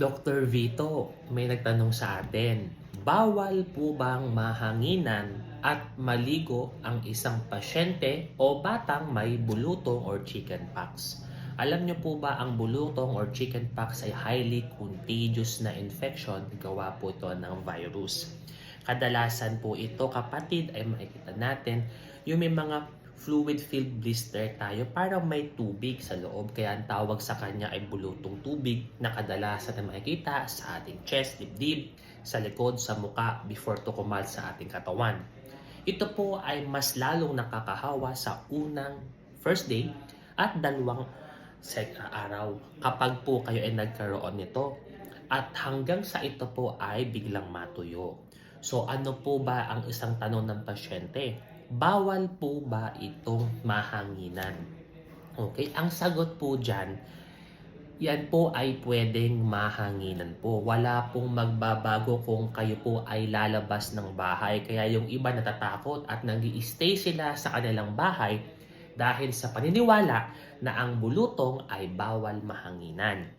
Dr. Vito, may nagtanong sa atin, bawal po bang mahanginan at maligo ang isang pasyente o batang may bulutong or chickenpox? Alam niyo po ba ang bulutong or chickenpox ay highly contagious na infection gawa po ito ng virus. Kadalasan po ito kapatid ay makikita natin yung may mga fluid-filled blister tayo para may tubig sa loob. Kaya ang tawag sa kanya ay bulutong tubig na kadalasan na makikita sa ating chest, dibdib, sa likod, sa muka before to kumal sa ating katawan. Ito po ay mas lalong nakakahawa sa unang first day at dalawang sec- araw kapag po kayo ay nagkaroon nito. At hanggang sa ito po ay biglang matuyo. So ano po ba ang isang tanong ng pasyente? Bawal po ba itong mahanginan? Okay, ang sagot po dyan, yan po ay pwedeng mahanginan po. Wala pong magbabago kung kayo po ay lalabas ng bahay. Kaya yung iba natatakot at nag stay sila sa kanilang bahay dahil sa paniniwala na ang bulutong ay bawal mahanginan.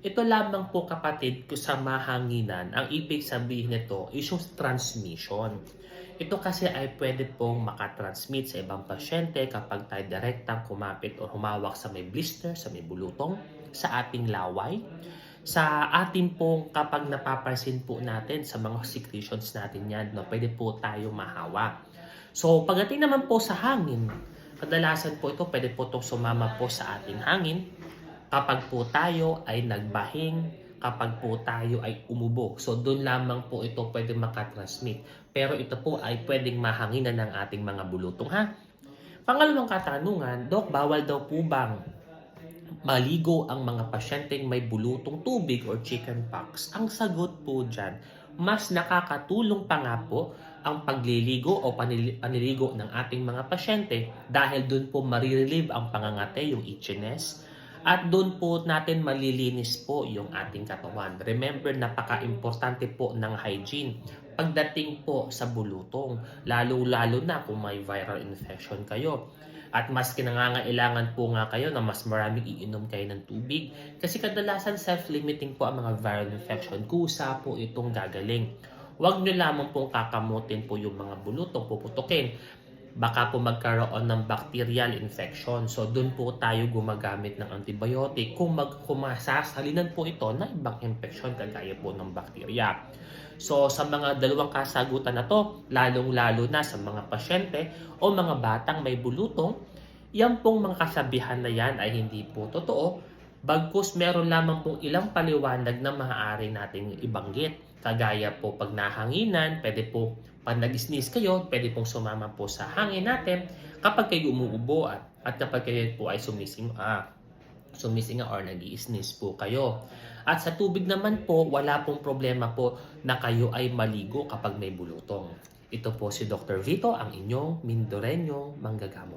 Ito lamang po kapatid ko sa mahanginan, ang ibig sabihin nito is yung transmission. Ito kasi ay pwede pong makatransmit sa ibang pasyente kapag tayo direktang kumapit o humawak sa may blister, sa may bulutong, sa ating laway, sa atin pong kapag napapansin po natin sa mga secretions natin yan, no, pwede po tayo mahawa. So pagdating naman po sa hangin, kadalasan po ito pwede po itong sumama po sa ating hangin kapag po tayo ay nagbahing, kapag po tayo ay umubo. So doon lamang po ito pwede makatransmit. Pero ito po ay pwedeng mahanginan ng ating mga bulutong ha. Pangalawang katanungan, Dok, bawal daw po bang maligo ang mga pasyenteng may bulutong tubig or chickenpox? Ang sagot po dyan, mas nakakatulong pa nga po ang pagliligo o panili- paniligo ng ating mga pasyente dahil doon po marirelieve ang pangangate, yung itchiness, at doon po natin malilinis po yung ating katawan. Remember, napaka-importante po ng hygiene pagdating po sa bulutong. Lalo-lalo na kung may viral infection kayo. At mas kinangangailangan po nga kayo na mas maraming iinom kayo ng tubig. Kasi kadalasan self-limiting po ang mga viral infection. Kusa po itong gagaling. Huwag nyo lamang pong kakamutin po yung mga bulutong, puputukin baka po magkaroon ng bacterial infection. So, doon po tayo gumagamit ng antibiotic kung, mag, kung masasalinan po ito na ibang infection kagaya po ng bacteria. So, sa mga dalawang kasagutan na to, lalong-lalo na sa mga pasyente o mga batang may bulutong, yan pong mga kasabihan na yan ay hindi po totoo. Bagkus meron lamang pong ilang paliwanag na maaari nating ibanggit. Kagaya po pag nahanginan, pwede po pag nag-sneeze kayo, pwede pong sumama po sa hangin natin kapag kayo umuubo at, at kapag kayo po ay sumising, ah, sumisinga or nag sneeze po kayo. At sa tubig naman po, wala pong problema po na kayo ay maligo kapag may bulutong. Ito po si Dr. Vito, ang inyong Mindoreño Manggagamo.